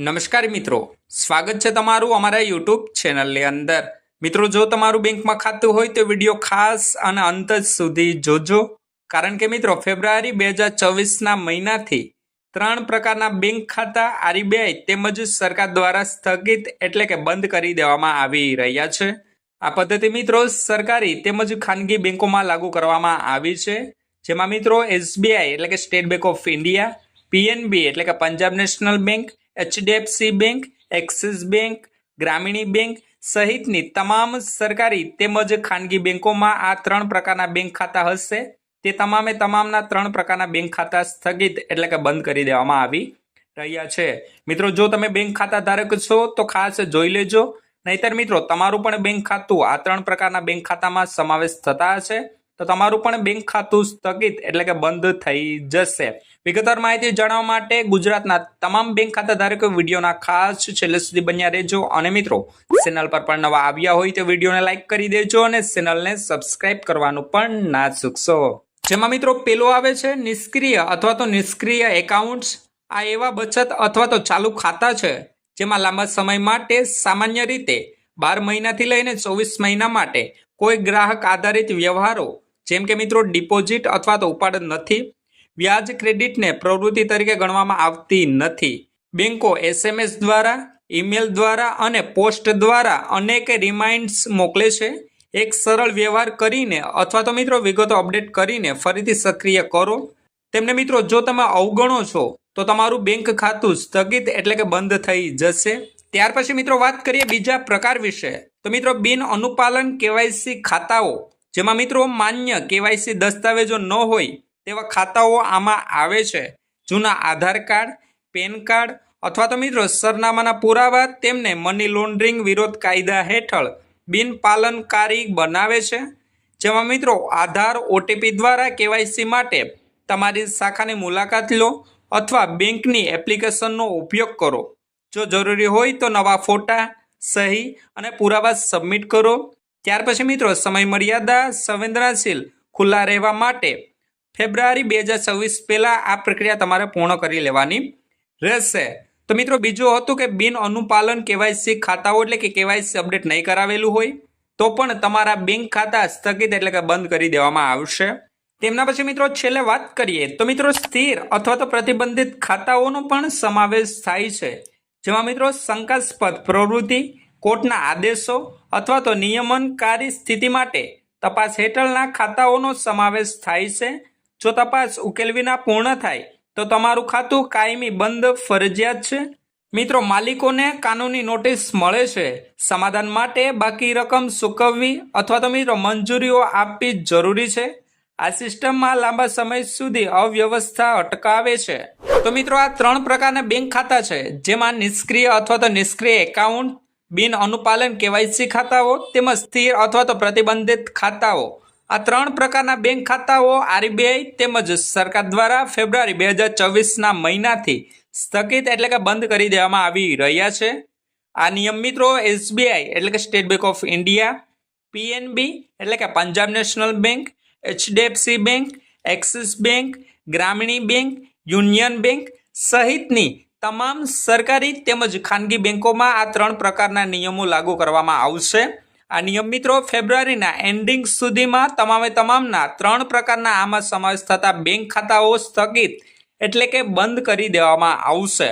નમસ્કાર મિત્રો. સ્વાગત છે તમારું અમારા યુટ્યુબ ચેનલની અંદર. મિત્રો, જો તમારું બેંકમાં ખાતું હોય તો વીડિયો ખાસ અને અંત સુધી જોજો. કારણ કે મિત્રો, ફેબ્રુઆરી બે હજાર ચોવીસના મહિનાથી ત્રણ પ્રકારના બેંક ખાતા આરબીઆઈ તેમજ સરકાર દ્વારા સ્થગિત એટલે કે બંધ કરી દેવામાં આવી રહ્યા છે. આ પદ્ધતિ મિત્રો સરકારી તેમજ ખાનગી બેંકોમાં લાગુ કરવામાં આવી છે. જેમાં મિત્રો એસબીઆઈ એટલે કે State Bank of India, PNB એટલે કે Punjab National Bank HDFC Bank, Axis Bank, Gramin bank સહિતની તમામ સરકારી તેમજ ખાનગી બેંકોમાં આ ત્રણ પ્રકારના બેંક ખાતા હશે. તે તમામે તમામના ત્રણ પ્રકારના બેંક ખાતા સ્થગિત એટલે કે બંધ કરી દેવામાં આવી રહ્યા છે. મિત્રો, જો તમે બેંક ખાતા ધારક છો, તો ખાસ જોઈ લેજો. નહીતર મિત્રો, તમારું પણ બેંક ખાતું આ ત્રણ પ્રકારના બેંક ખાતામાં સમાવેશ થતા હશે. તો તમારું પણ બેંક ખાતું સ્થગિત એટલે કે બંધ થઈ જશે. વિગતવાર માહિતી જાણવા માટે ગુજરાતના તમામ બેંક ખાતા ધારકો વિડીયોના ખાસ છેલ્લે સુધી બન્યા રહેજો. અને મિત્રો, ચેનલ પર પણ નવા આવ્યા હોય તો વિડીયોને લાઈક કરી દેજો અને ચેનલને સબસ્ક્રાઇબ કરવાનું પણ ના ચૂકશો. જેમાં મિત્રો પેલો આવે છે, નિષ્ક્રિય અથવા તો નિષ્ક્રિય એકાઉન્ટ્સ. આ એવા બચત અથવા તો ચાલુ ખાતા છે, જેમાં લાંબા સમય માટે સામાન્ય રીતે બાર મહિનાથી લઈને ચોવીસ મહિના માટે કોઈ ગ્રાહક આધારિત વ્યવહારો જેમ કે મિત્રો ડિપોઝિટ અથવા તો ઉપાડ નથી. વ્યાજ ક્રેડિટને પ્રવૃત્તિ તરીકે ગણવામાં આવતી નથી. બેંકો એસએમએસ દ્વારા ઈમેલ દ્વારા અને પોસ્ટ દ્વારા અનેક રિમાઇન્ડ્સ મોકલે છે. એક સરળ વ્યવહાર કરીને અથવા તો મિત્રો, વિગતો અપડેટ કરીને ફરીથી સક્રિય કરો. તેમને મિત્રો, જો તમે અવગણો છો, તો તમારું બેંક ખાતું સ્થગિત એટલે કે બંધ થઈ જશે. ત્યાર પછી મિત્રો, વાત કરીએ બીજા પ્રકાર વિશે. તો મિત્રો, બિન અનુપાલન કેવાયસી ખાતાઓ. જેમાં મિત્રો માન્ય કેવાયસી દસ્તાવેજો ન હોય તેવા ખાતાઓ આમાં આવે છે. જૂના આધાર કાર્ડ, પેન કાર્ડ અથવા તો મિત્રો સરનામાના પુરાવા તેમને મની લોન્ડરિંગ વિરોધ કાયદા હેઠળ બિનપાલનકારી બનાવે છે. જેમાં મિત્રો આધાર, ઓટીપી દ્વારા કેવાયસી માટે તમારી શાખાની મુલાકાત લો અથવા બેંકની એપ્લિકેશનનો ઉપયોગ કરો. જો જરૂરી હોય તો નવા ફોટા, સહી અને પુરાવા સબમિટ કરો. ત્યાર પછી મિત્રો સમય મર્યાદા સંવેદનશીલ ખુલ્લા રહેવા માટે ફેબ્રુઆરી બે હજાર છવ્વીસ પહેલાં આ પ્રક્રિયા તમારે પૂર્ણ કરી લેવાની રહેશે. તો મિત્રો બીજું હતું કે બિન અનુપાલન કેવાયસી ખાતાઓ એટલે કે કેવાયસી અપડેટ નહીં કરાવેલું હોય તો પણ તમારા બેંક ખાતા સ્થગિત એટલે કે બંધ કરી દેવામાં આવશે. તેમના પછી મિત્રો છેલ્લે વાત કરીએ તો મિત્રો સ્થિર અથવા તો પ્રતિબંધિત ખાતાઓનો પણ સમાવેશ થાય છે. જેમાં મિત્રો શંકાસ્પદ પ્રવૃત્તિ કોર્ટના આદેશો અથવા તો નિયમનકારી સ્થિતિ માટે તપાસ હેઠળના ખાતાઓનો સમાવેશ થાય છે. જો તપાસ ઉકેલ વિના પૂર્ણ થાય, તો તમારું ખાતું કાયમી બંધ ફરજિયાત છે. મિત્રો, માલિકોને કાનૂની નોટિસ મળે છે. સમાધાન માટે બાકી રકમ ચૂકવવી અથવા તો મિત્રો, મંજૂરીઓ આપવી જરૂરી છે. આ સિસ્ટમમાં લાંબા સમય સુધી અવ્યવસ્થા અટકાવે છે. તો મિત્રો, આ ત્રણ પ્રકારના બેંક ખાતા છે, જેમાં નિષ્ક્રિય અથવા તો નિષ્ક્રિય એકાઉન્ટ બિન અનુપાલન કેવાયસી ખાતાઓ તેમજ સ્થિર અથવા તો પ્રતિબંધિત ખાતાઓ. આ ત્રણ પ્રકારના બેંક ખાતાઓ આરબીઆઈ તેમજ સરકાર દ્વારા ફેબ્રુઆરી બે હજાર ચોવીસના મહિનાથી સ્થગિત એટલે કે બંધ કરી દેવામાં આવી રહ્યા છે. આ નિયમ મિત્રો એસબીઆઈ એટલે કે State Bank of India, PNB એટલે કે Punjab National Bank, HDFC Bank, Axis Bank, Gramin bank, Union Bank સહિતની તમામ સરકારી તેમજ ખાનગી બેંકોમાં આ ત્રણ પ્રકારના નિયમો લાગુ કરવામાં આવશે. આ નિયમ મિત્રો ફેબ્રુઆરીના એન્ડિંગ સુધીમાં તમામે તમામના ત્રણ પ્રકારના આમાં સમાવેશ થતા બેંક ખાતાઓ સ્થગિત એટલે કે બંધ કરી દેવામાં આવશે.